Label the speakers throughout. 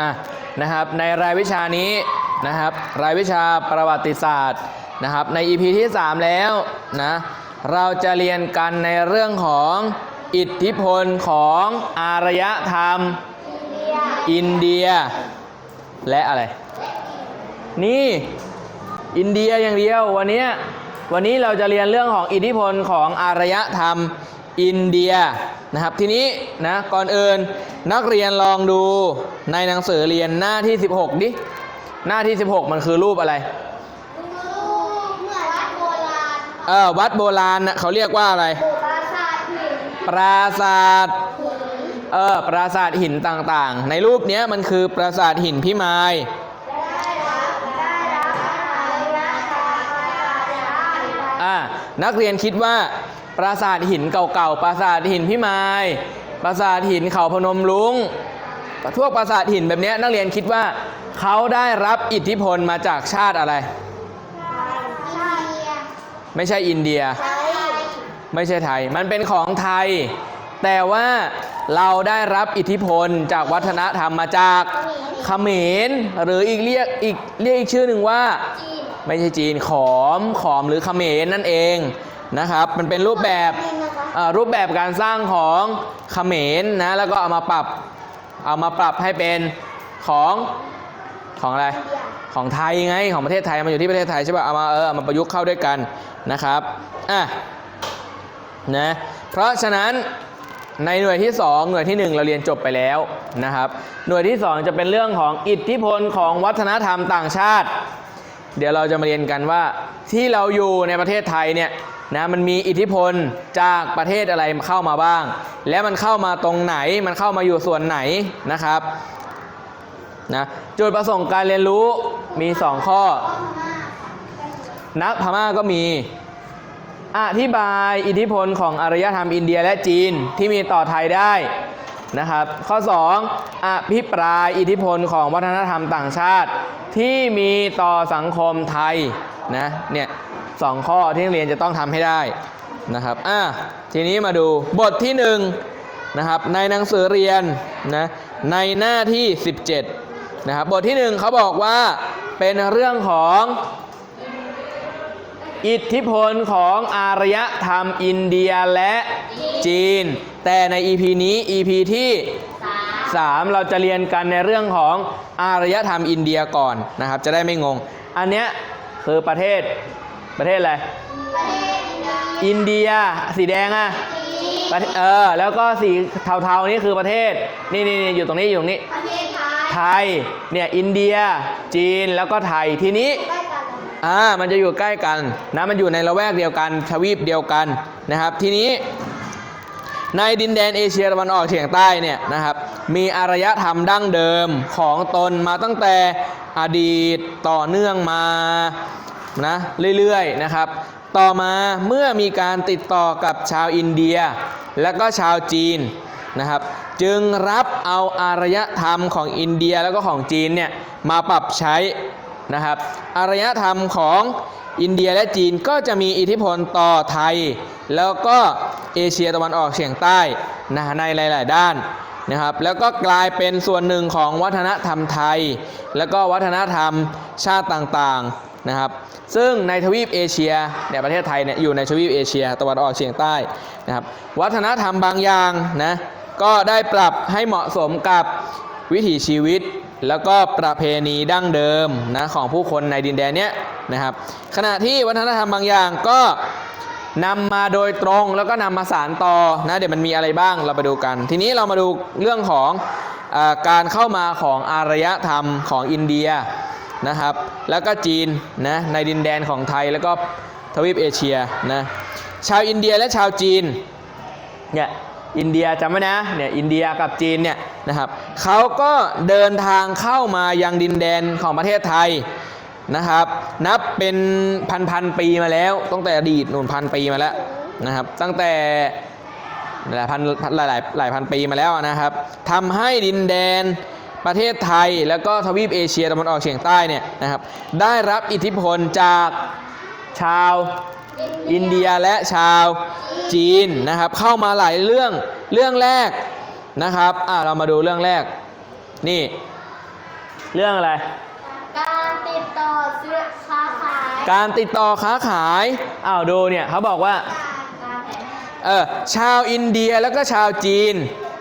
Speaker 1: อะนะครับในรายวิชานี้นะครับรายวิชาประวัติศาสตร์นะครับใน EP ที่ 3 แล้วนะเราจะเรียนกันในเรื่องของอิทธิพลของอารยธรรม อินเดีย และอะไร นี่อินเดียอย่างเดียววันนี้วันนี้เราจะเรียนเรื่องของอิทธิพลของอารยธรรมอินเดีย นะครับ ทีนี้นะก่อนอื่นนักเรียนลองดูในหนังสือเรียนหน้าที่ 16 ดิ หน้าที่ 16 มันคือรูปอะไร
Speaker 2: รูปเหมือนวัดโบราณ
Speaker 1: เออวัดโบราณน่ะเขาเรียกว่าอะไร
Speaker 2: ปราสาทหิน
Speaker 1: ปราสาท
Speaker 2: หิน
Speaker 1: เออปราสาทหินต่างๆ ในรูปเนี้ยมันคือปราสาทหินพิมาย
Speaker 2: ได้รับได้รับอารยธรรมมาจากชาติ
Speaker 1: อ่านักเรียนคิดว่า ปราสาทหินเก่าๆ ปราสาทหินพิมายปราสาทหินเขาพนมรุง้งพวกปราสาทหินแบบเนี้ยนักเรียนคิดว่าเขาได้รับอิทธิพลมาจากชาติอะไร
Speaker 2: ชาติ
Speaker 1: ไม่ใช่อินเดีย
Speaker 2: ไทย
Speaker 1: ไม่ใช่ไทย มันเป็นของไทย แต่ว่าเราได้รับอิทธิพลจากวัฒนธรรมมาจากเขมรหรืออีกเรียกอีกเรียกอีกชื่อหนึ่งว่า
Speaker 2: จีน
Speaker 1: ไม่ใช่จีนขอมขอมหรือเขมรนั่นเอง นะครับ มันเป็นรูปแบบเอ่อรูปแบบการสร้างของเขมรนะ แล้วก็เอามาปรับ เอามาปรับให้เป็นของของอะไร ของไทยไง ของประเทศไทยมาอยู่ที่ประเทศไทยใช่ป่ะ เอามาเออเอามาประยุกต์เข้าด้วยกันนะครับ อะ นะ เพราะฉะนั้นในหน่วยที่ 2 หน่วยที่ 1 เราเรียนจบไปแล้วนะครับ หน่วยที่ 2 จะเป็นเรื่องของอิทธิพลของวัฒนธรรมต่างชาติ เดี๋ยวเราจะมาเรียนกันว่าที่เราอยู่ในประเทศไทยเนี่ย นะมันมีอิทธิพลจากประเทศอะไรเข้ามาบ้าง และมันเข้ามาตรงไหนมันเข้ามาอยู่ส่วนไหนนะครับนะจุดประสงค์การเรียนรู้มี 2 ข้อ นักพม่าก็มี อธิบายอิทธิพลของอารยธรรมอินเดียและจีนที่มีต่อไทยได้นะครับ ข้อ 2 อภิปรายอิทธิพลของวัฒนธรรมต่างชาติ ที่มีต่อสังคมไทยนะเนี่ย สองข้อที่นักเรียนจะต้องทำให้ได้นะครับอะทีนี้มาดูบทที่1นะครับในหนังสือเรียนนะในหน้าที่ 17นะครับบทที่ 1เขาบอกว่าเป็นเรื่องของอิทธิพลของอารยธรรมอินเดียและจีน แต่ใน EP นี้ EP ที่ 3 เราจะเรียนกันในเรื่องของอารยธรรมอินเดียก่อนนะครับ จะได้ไม่งง อันเนี้ยคือประเทศ ประเทศอะไร
Speaker 2: ประเทศอินเดีย
Speaker 1: อินเดีย สีแดงอะ
Speaker 2: จีน
Speaker 1: ประเทศเออ แล้วก็สีเทาๆนี่คือประเทศ นี่นี่นี่อยู่ตรงนี้อยู่ตรงนี้
Speaker 2: ประเทศไทย
Speaker 1: ไทย เนี่ย อินเดีย จีน แล้วก็ไทย ทีนี้
Speaker 2: ใกล้กันเลย
Speaker 1: อ่า มันจะอยู่ใกล้กันนะ มันอยู่ในละแวกเดียวกัน ทวีปเดียวกันนะครับ ทีนี้ ในดินแดนเอเชียตะวันออกเฉียงใต้เนี่ยนะครับ มีอารยธรรมดั้งเดิมของตนมาตั้งแต่อดีตต่อเนื่องมา นะเรื่อยๆนะครับ ต่อมาเมื่อมีการติดต่อกับชาวอินเดีย และก็ชาวจีนนะครับ จึงรับเอาอารยธรรมของอินเดียแล้วก็ของจีนเนี่ยมาปรับใช้นะครับ อารยธรรมของอินเดียและจีนก็จะมีอิทธิพลต่อไทย แล้วก็เอเชียตะวันออกเฉียงใต้นะในหลาย ๆ ด้านนะครับแล้วก็กลายเป็นส่วนหนึ่งของวัฒนธรรมไทย แล้วก็วัฒนธรรมชาติต่าง ๆ นะครับซึ่งในทวีปเอเชียเนี่ยประเทศไทยเนี่ยอยู่ในทวีปเอเชียตะวันออกเฉียงใต้นะครับวัฒนธรรมบางอย่างนะก็ได้ปรับให้เหมาะสมกับวิถีชีวิต แล้วก็ประเพณีดั้งเดิมนะของผู้คนในดินแดนเนี้ยนะครับขณะที่วัฒนธรรมบางอย่างก็นำมาโดยตรงแล้วก็นำมาสานต่อนะเดี๋ยวมันมีอะไรบ้างเราไปดูกัน ทีนี้เรามาดูเรื่องของอการเข้ามาของอารยธรรมของอินเดีย นะครับ แล้วก็จีนนะในดินแดนของไทยแล้วก็ทวีปเอเชียนะชาวอินเดียและชาวจีนเนี่ยอินเดียจำไว้นะเนี่ยอินเดียกับจีนเนี่ยนะครับเขาก็เดินทางเข้ามายังดินแดนของประเทศไทยนะครับ นับเป็นพันพันปีมาแล้ว ตั้งแต่อดีตนู่นพันปีมาแล้วนะครับ ตั้งแต่หลายพันหลายหลายหลายพันปีมาแล้วนะครับทำให้ดินแดน ประเทศไทยแล้วก็ทวีปเอเชียตะวันออกเฉียงใต้เนี่ยนะครับได้รับอิทธิพลจากชาวอินเดียและชาวจีนนะครับเข้ามาหลายเรื่องเรื่องแรกนะครับอ่าเรามาดูเรื่องแรกนี่เรื่องอะไร
Speaker 2: การติดต่อซื้อค้าขาย
Speaker 1: การติดต่อค้าขายอ้าวดูเนี่ยเขาบอกว่า
Speaker 2: การแผน
Speaker 1: เออชาวอินเดียแล้วก็ชาวจีน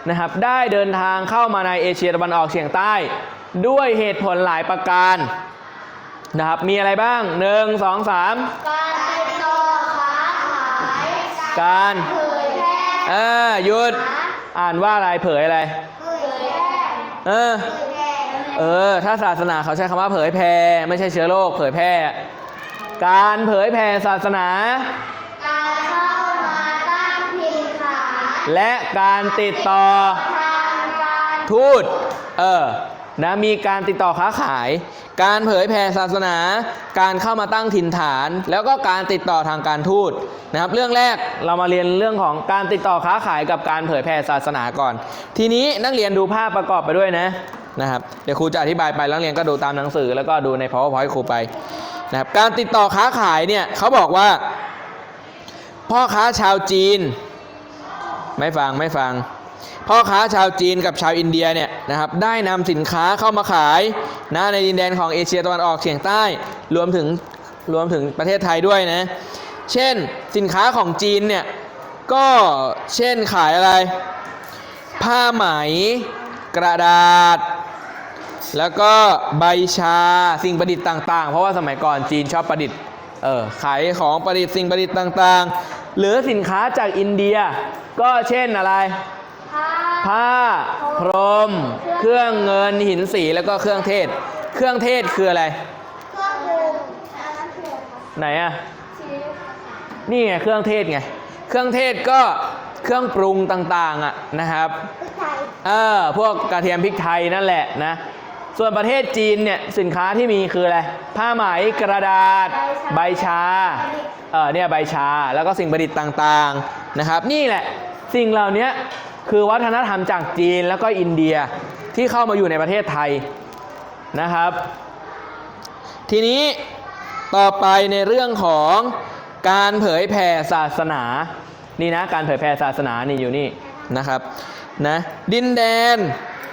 Speaker 1: นะครับได้เดินทางเข้ามาในเอเชียตะวันออกเฉียงใต้ ด้วยเหตุผลหลายประการนะครับมีอะไรบ้าง 1 2 3
Speaker 2: การติดต่อค้าขาย
Speaker 1: การ
Speaker 2: เผยแพร่
Speaker 1: เออหยุดอ่านว่าอะไรเผยอะไร
Speaker 2: เผยแพร่
Speaker 1: เออ
Speaker 2: เผยแพร่
Speaker 1: เออถ้าศาสนาเขาใช้คำว่าเผยแพร่ไม่ใช่เชื้อโรคเผยแพร่ การเผยแผ่ศาสนา และการติดต่อ
Speaker 2: ทู
Speaker 1: ตเออนะมีการติดต่อค้าขาย การเผยแผ่ศาสนา การเข้ามาตั้งถิ่นฐาน แล้วก็การติดต่อทางการทูตนะครับ เรื่องแรกเรามาเรียนเรื่องของการติดต่อค้าขายกับการเผยแผ่ศาสนาก่อน ทีนี้นักเรียนดูภาพประกอบไปด้วยนะนะครับเดี๋ยวครูจะอธิบายไปนักเรียนก็ดูตามหนังสือแล้วก็ดูใน powerpoint ครูไปนะครับการติดต่อค้าขายเนี่ยเขาบอกว่า พ่อค้าชาวจีน ไม่ฟังไม่ฟัง พ่อค้าชาวจีนกับชาวอินเดียเนี่ยนะครับได้นำสินค้าเข้ามาขายนะในดินแดนของเอเชียตะวันออกเฉียงใต้รวมถึงรวมถึงประเทศไทยด้วยนะ เช่นสินค้าของจีนเนี่ยก็เช่นขายอะไร ผ้าไหมกระดาษ แล้วก็ใบชาสิ่งประดิษฐ์ต่าง ๆ เพราะว่าสมัยก่อนจีนชอบประดิษฐ์ เออขายของประดิษฐ์สิ่งประดิษฐ์ต่างๆ หรือสินค้าจากอินเดีย ก็เช่นอะไร
Speaker 2: ผ้า
Speaker 1: ผ้าพรม เครื่องเงินหินสีแล้วก็เครื่องเทศ เครื่องเทศคืออะไร
Speaker 2: เครื่องปรุงอันนั้นคืออะไรคะ
Speaker 1: ไหนอะ
Speaker 2: ชีส
Speaker 1: นี่ไงเครื่องเทศไง เครื่องเทศก็เครื่องปรุงต่างๆอะนะครับ
Speaker 2: พริกไทย
Speaker 1: เออพวกกระเทียมพริกไทยนั่นแหละนะ ส่วนประเทศจีนเนี่ยสินค้าที่มีคืออะไร ผ้าไหมกระดาษ ใบชาเออเนี่ยใบชาแล้วก็สิ่งประดิษฐ์ต่างๆนะครับ นี่แหละสิ่งเหล่านี้คือวัฒนธรรมจากจีนแล้วก็อินเดียที่เข้ามาอยู่ในประเทศไทยนะครับ ทีนี้ต่อไปในเรื่องของการเผยแผ่ศาสนา นี่นะการเผยแผ่ศาสนานี่อยู่นี่ นะครับนะดินแดน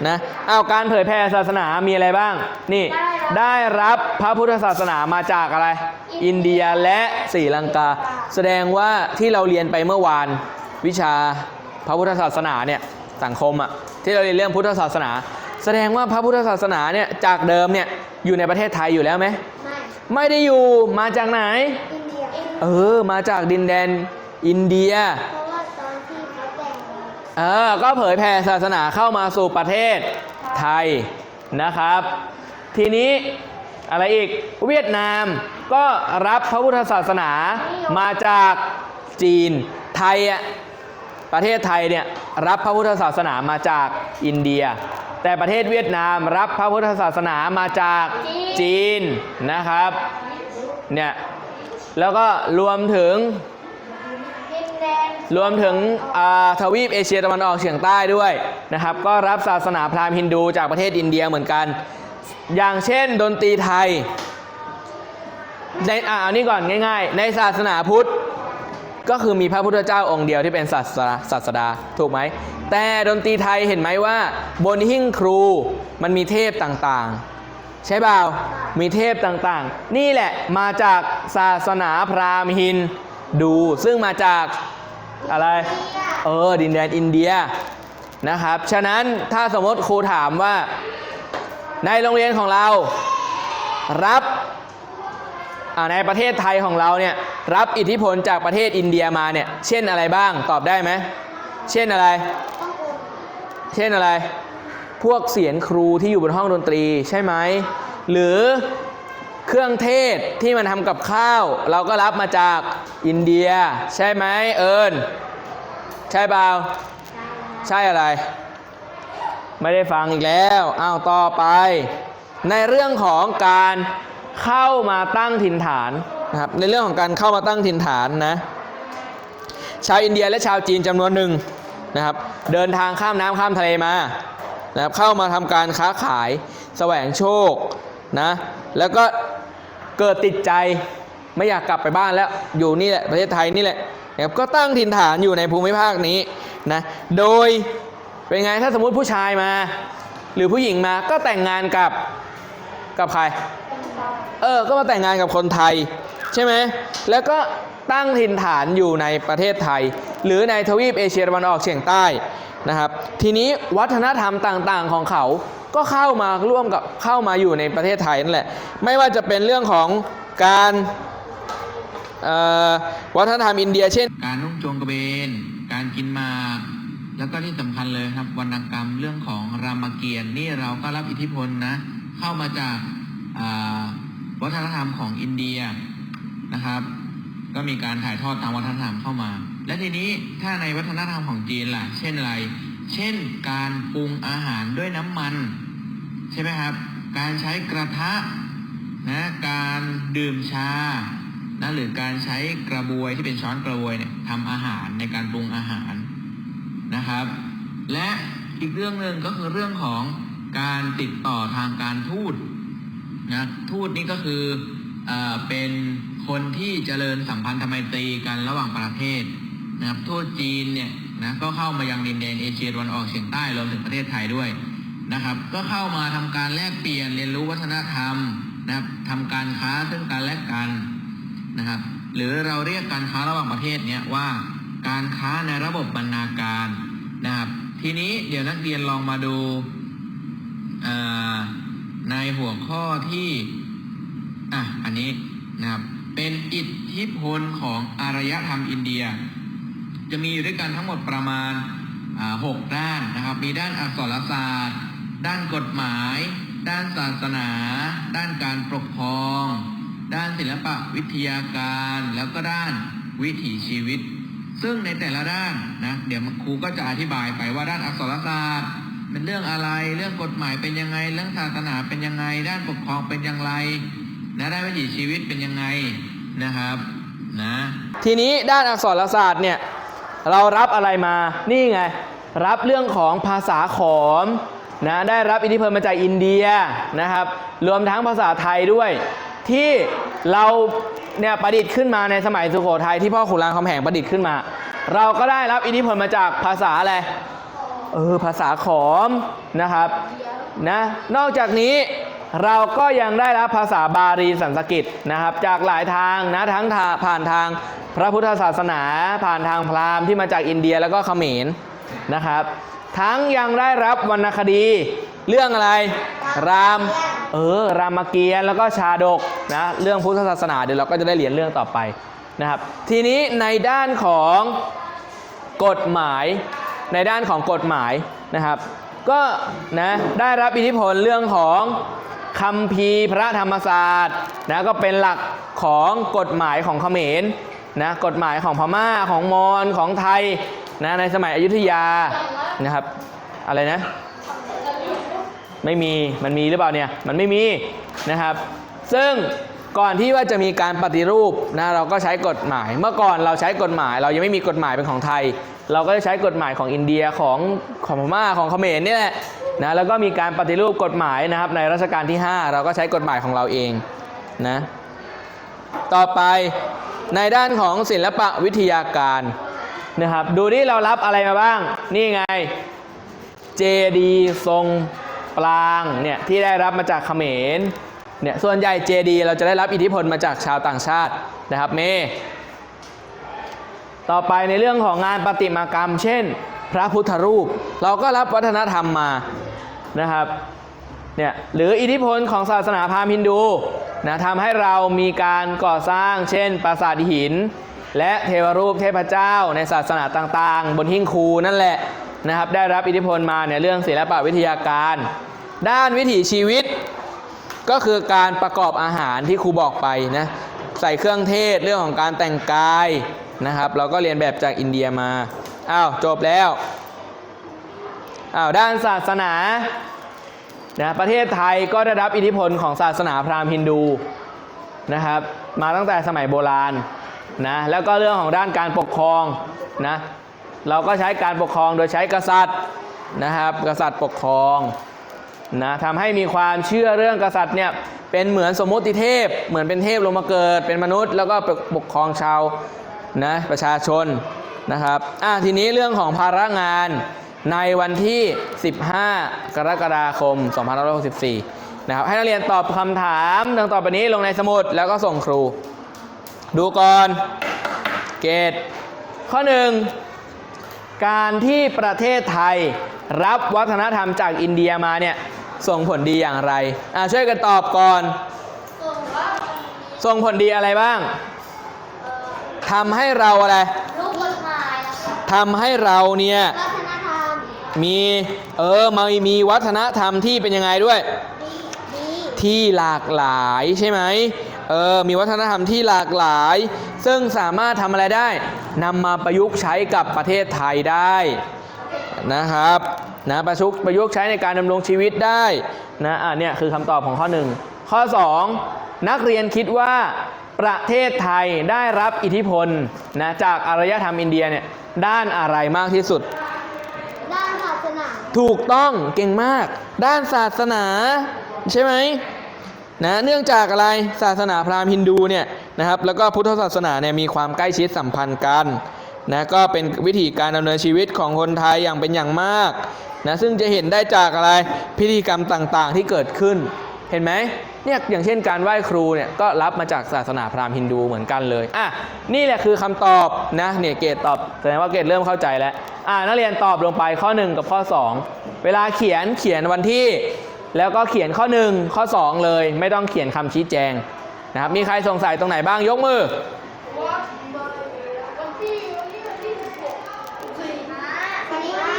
Speaker 1: นะเอาการเผยแผ่ศาสนามีอะไรบ้าง นี่ได้รับพระพุทธศาสนามาจากอะไร อินเดียและศรีลังกา แสดงว่าที่เราเรียนไปเมื่อวานวิชาพระพุทธศาสนาเนี่ยสังคมอะที่เราเรียนเรื่องพุทธศาสนา แสดงว่าพระพุทธศาสนาเนี่ยจากเดิมเนี่ยอยู่ในประเทศไทยอยู่แล้วไหม
Speaker 2: ไม่
Speaker 1: ไม่ได้อยู่มาจากไหน
Speaker 2: อินเดีย
Speaker 1: เออมาจากดินแดนอินเดีย
Speaker 2: เอ
Speaker 1: อก็เผยแผ่ศาสนาเข้ามาสู่ประเทศไทยนะครับ ทีนี้อะไรอีกเวียดนามก็รับพระพุทธศาสนามาจากจีนไทยอะประเทศไทยเนี่ยรับพระพุทธศาสนามาจากอินเดีย แต่ประเทศเวียดนามรับพระพุทธศาสนามาจากจีนนะครับเนี่ยแล้วก็รวมถึง รวมถึงทวีปเอเชียตะวันออกเฉียงใต้ด้วยนะครับ ก็รับศาสนาพราหมณ์ฮินดูจากประเทศอินเดียเหมือนกัน อย่างเช่นดนตรีไทยในอ่าเอานี่ก่อนง่าย ๆ ในศาสนาพุทธ ก็คือมีพระพุทธเจ้าองค์เดียวที่เป็นศาสดาศาสดาถูกไหม แต่ดนตรีไทยเห็นไหมว่า บนหิ้งครูมันมีเทพต่างๆ ใช่เปล่ามีเทพต่างๆ นี่แหละมาจากศาสนาพราหมณ์ฮินดูซึ่งมาจาก อะไร เออ ดินแดนอินเดียนะครับ ฉะนั้นถ้าสมมติครูถามว่า ในโรงเรียนของเรา รับในประเทศไทยของเราเนี่ยรับอิทธิพลจากประเทศอินเดียมาเนี่ย เช่นอะไรบ้างตอบได้ไหม เช่นอะไร เช่นอะไร พวกเสียงครูที่อยู่บนห้องดนตรีใช่ไหม หรือ เครื่องเทศที่มันทำกับข้าว เราก็รับมาจากอินเดีย ใช่ไหมเอิญใช่เปล่าใช่อะไร ไม่ได้ฟังอีกแล้วอ้าวต่อไป ในเรื่องของการเข้ามาตั้งถิ่นฐานนะครับในเรื่องของการเข้ามาตั้งถิ่นฐานนะชาวอินเดียและชาวจีนจำนวนหนึ่งนะครับเดินทางข้ามน้ำข้ามทะเลมานะครับเข้ามาทำการค้าขายแสวงโชคนะแล้วก็ เกิดติดใจไม่อยากกลับไปบ้านแล้วอยู่นี่แหละประเทศไทยนี่แหละนะครับก็ตั้งถิ่นฐานอยู่ในภูมิภาคนี้นะโดยเป็นไงถ้าสมมุติผู้ชายมา หรือผู้หญิงมาก็แต่งงานกับกับใครเออก็มาแต่งงานกับคนไทยใช่ไหมแล้วก็ตั้งถิ่นฐานอยู่ในประเทศไทย หรือในทวีปเอเชียตะวันออกเฉียงใต้นะครับ ทีนี้วัฒนธรรมต่างๆของเขา ก็เข้ามาร่วมกับเข้ามาอยู่ในประเทศไทยนั่นแหละ ไม่ว่าจะเป็นเรื่องของการวัฒนธรรมอินเดีย เช่น
Speaker 3: การนุ่งโจงกระเบน การกินมาแล้วก็ที่สำคัญเลยครับวรรณกรรมเรื่องของรามเกียรติ์นี่เราก็รับอิทธิพลนะเข้ามาจากวัฒนธรรมของอินเดียนะครับ ก็มีการถ่ายทอดตามวัฒนธรรมเข้ามา และทีนี้ถ้าในวัฒนธรรมของจีนล่ะ เช่นอะไร เช่นการปรุงอาหารด้วยน้ำมัน ช่ไหมครับ การใช้กระทะนะการดื่มชานะหรือการใช้กระบวยที่เป็นช้อนกระบวยเนี่ยทำอาหารในการปรุงอาหารนะครับ และอีกเรื่องหนึ่งก็คือเรื่องของการติดต่อทางการทูตนะทูตนี่ก็คือเออเป็นคนที่เจริญสัมพันธไมตรีกันระหว่างประเทศนะครับทูตจีนเนี่ยนะก็เข้ามายังดินแดนเอเชียตะวันออกเฉียงใต้รวมถึงประเทศไทยด้วย นะครับ ก็เข้ามาทำการแลกเปลี่ยนเรียนรู้วัฒนธรรมนะครับทำการค้าซึ่งกันและกันนะครับ หรือเราเรียกการค้าระหว่างประเทศเนี้ยว่าการค้าในระบบบรรณาการนะครับ ทีนี้เดี๋ยวนักเรียนลองมาดูในหัวข้อที่อะอันนี้นะครับเป็นอิทธิพลของอารยธรรมอินเดีย จะมีอยู่ด้วยกันทั้งหมดประมาณหกด้านนะครับ มีด้านอักษรศาสตร์ ด้านกฎหมาย ด้านศาสนา ด้านการปกครอง ด้านศิลปะวิทยาการ แล้วก็ด้านวิถีชีวิต ซึ่งในแต่ละด้านนะเดี๋ยวครูก็จะอธิบายไปว่าด้านอักษรศาสตร์เป็นเรื่องอะไร เรื่องกฎหมายเป็นยังไง เรื่องศาสนาเป็นยังไง ด้านปกครองเป็นอย่างไรนะด้านวิถีชีวิตเป็นยังไงนะครับนะ
Speaker 1: ทีนี้ด้านอักษรศาสตร์เนี่ยเรารับอะไรมา นี่ไง รับเรื่องของภาษาขอม นะได้รับอิทธิพลมาจากอินเดียนะครับ รวมทั้งภาษาไทยด้วย ที่เราเนี่ยประดิษฐ์ขึ้นมาในสมัยสุโขทัยที่พ่อขุนรามคำแหงประดิษฐ์ขึ้นมา เราก็ได้รับอิทธิพลมาจากภาษาอะไรเออภาษาขอมนะครับนะนอกจากนี้เราก็ยังได้รับภาษาบาลีสันสกฤตนะครับ จากหลายทางนะทั้งทางผ่านทางพระพุทธศาสนา ผ่านทางพราหมณ์ที่มาจากอินเดียแล้วก็เขมรนะครับ ทั้งยังได้รับวรรณคดี เรื่องอะไร ราม เออ รามเกียรติ์แล้วก็ชาดกนะ เรื่องพุทธศาสนาเดี๋ยวเราก็จะได้เรียนเรื่องต่อไปนะครับ ทีนี้ในด้านของกฎหมาย ในด้านของกฎหมายนะครับ ก็นะได้รับอิทธิพลเรื่องของคำพีพระธรรมศาสตร์นะก็เป็นหลักของกฎหมายของเขมรนะกฎหมายของพม่าของมอญของไทย นะในสมัยอยุธยานะครับ อะไรนะ ไม่มีมันมีหรือเปล่าเนี่ยมันไม่มีนะครับ ซึ่งก่อนที่ว่าจะมีการปฏิรูปนะเราก็ใช้กฎหมาย เมื่อก่อนเราใช้กฎหมาย เรายังไม่มีกฎหมายเป็นของไทย เราก็จะใช้กฎหมายของอินเดียของของพม่าของเขมรนี่แหละนะแล้วก็มีการปฏิรูปกฎหมายนะครับ ในรัชกาลที่ 5 เราก็ใช้กฎหมายของเราเองนะต่อไปในด้านของศิลปะวิทยาการ นะครับ ดูที่เรารับอะไรมาบ้าง นี่ไงเจดีทรงปรางเนี่ยที่ได้รับมาจากเขมรเนี่ยส่วนใหญ่เจดีเราจะได้รับอิทธิพลมาจากชาวต่างชาตินะครับเมต่อไปในเรื่องของงานประติมากรรม เช่น พระพุทธรูป เราก็รับวัฒนธรรมมานะครับเนี่ยหรืออิทธิพลของศาสนาพราหมณ์ฮินดูนะทำให้เรามีการก่อสร้าง เช่น ปราสาทหิน และเทวรูปเทพเจ้าในศาสนาต่างๆ บนหิ้งคูนั่นแหละนะครับได้รับอิทธิพลมาในเรื่องศิลปะวิทยาการ ด้านวิถีชีวิต ก็คือการประกอบอาหารที่ครูบอกไปนะใส่เครื่องเทศเรื่องของการแต่งกายนะครับ เราก็เรียนแบบจากอินเดียมาอ้าวจบแล้วอ้าวด้านศาสนานะประเทศไทยก็ได้รับอิทธิพลของศาสนาพราหมณ์ฮินดูนะครับ มาตั้งแต่สมัยโบราณ นะแล้วก็เรื่องของด้านการปกครองนะเราก็ใช้การปกครองโดยใช้กษัตริย์นะครับ กษัตริย์ปกครองนะทำให้มีความเชื่อเรื่องกษัตริย์เนี่ยเป็นเหมือนสมมุติเทพ เหมือนเป็นเทพลงมาเกิดเป็นมนุษย์ แล้วก็ปกครองชาวนะประชาชนนะครับอะทีนี้เรื่องของภาระงานในวันที่ 15 กรกฎาคม 2564 นะครับให้นักเรียนตอบคำถามดังต่อไปนี้ลงในสมุดแล้วก็ส่งครู ดูก่อน เกต ข้อหนึ่งการที่ประเทศไทยรับวัฒนธรรมจากอินเดียมาเนี่ยส่งผลดีอย่างไร อะช่วยกันตอบก่อน
Speaker 2: ส่งว่า
Speaker 1: ส่งผลดีอะไรบ้างทำให้เราอะไร
Speaker 2: ลูกกฎหมายนะคะ
Speaker 1: ทำให้เราเนี่ย
Speaker 2: วัฒนธรรม
Speaker 1: มีเออมามีวัฒนธรรมที่เป็นยังไงด้วย
Speaker 2: ดีดี
Speaker 1: ที่หลากหลายใช่ไหม เออมีวัฒนธรรมที่หลากหลาย ซึ่งสามารถทำอะไรได้นำมาประยุกต์ใช้กับประเทศไทยได้นะครับนะประยุกต์ประยุกต์ใช้ในการดำรงชีวิตได้นะอะเนี่ยคือคำตอบของข้อ 1 ข้อ 2 นักเรียนคิดว่าประเทศไทยได้รับอิทธิพลนะจากอารยธรรมอินเดียเนี่ยด้านอะไรมากที่สุด
Speaker 2: ด้านศาสนา
Speaker 1: ถูกต้องเก่งมาก ด้านศาสนาใช่ไหม นะเนื่องจากอะไรศาสนาพราหมณ์ฮินดูเนี่ยนะครับแล้วก็พุทธศาสนาเนี่ยมีความใกล้ชิดสัมพันธ์กันนะก็เป็นวิธีการดำเนินชีวิตของคนไทยอย่างเป็นอย่างมากนะซึ่งจะเห็นได้จากอะไรพิธีกรรมต่างๆที่เกิดขึ้น เห็นไหมเนี่ยอย่างเช่นการไหว้ครูเนี่ยก็รับมาจากศาสนาพราหมณ์ฮินดูเหมือนกันเลยอะนี่แหละคือคำตอบนะเนี่ยเกรดตอบแสดงว่าเกรดเริ่มเข้าใจแล้วอะนักเรียนตอบลงไปข้อ 1 กับข้อ 2 เวลาเขียนเขียนวันที่ แล้วก็เขียนข้อ 1 ข้อ 2 เลย ไม่ต้องเขียนคำชี้แจงนะครับ มีใครสงสัยตรงไหนบ้างยกมือ
Speaker 2: วันที่วันที่วันที่สิบหกสี่ห้าวันที่ห้า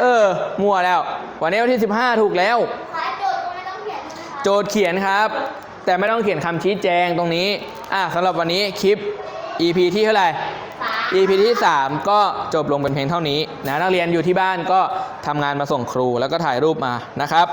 Speaker 1: เออ มั่วแล้ว วันนี้วันที่ 15 ถูกแล้ว
Speaker 2: ขายโจทย์ก็ไม่ต้องเขียนใช่ไหมคะ
Speaker 1: โจทย์เขียนครับ แต่ไม่ต้องเขียนคำชี้แจงตรงนี้ อะสำหรับวันนี้คลิป EP ที่เท่าไหร่
Speaker 2: สาม
Speaker 1: EP ที่ 3 ก็จบลงเป็นเพียงเท่านี้นะนักเรียนอยู่ที่บ้านก็ทำงานมาส่งครูแล้วก็ถ่ายรูปมานะครับ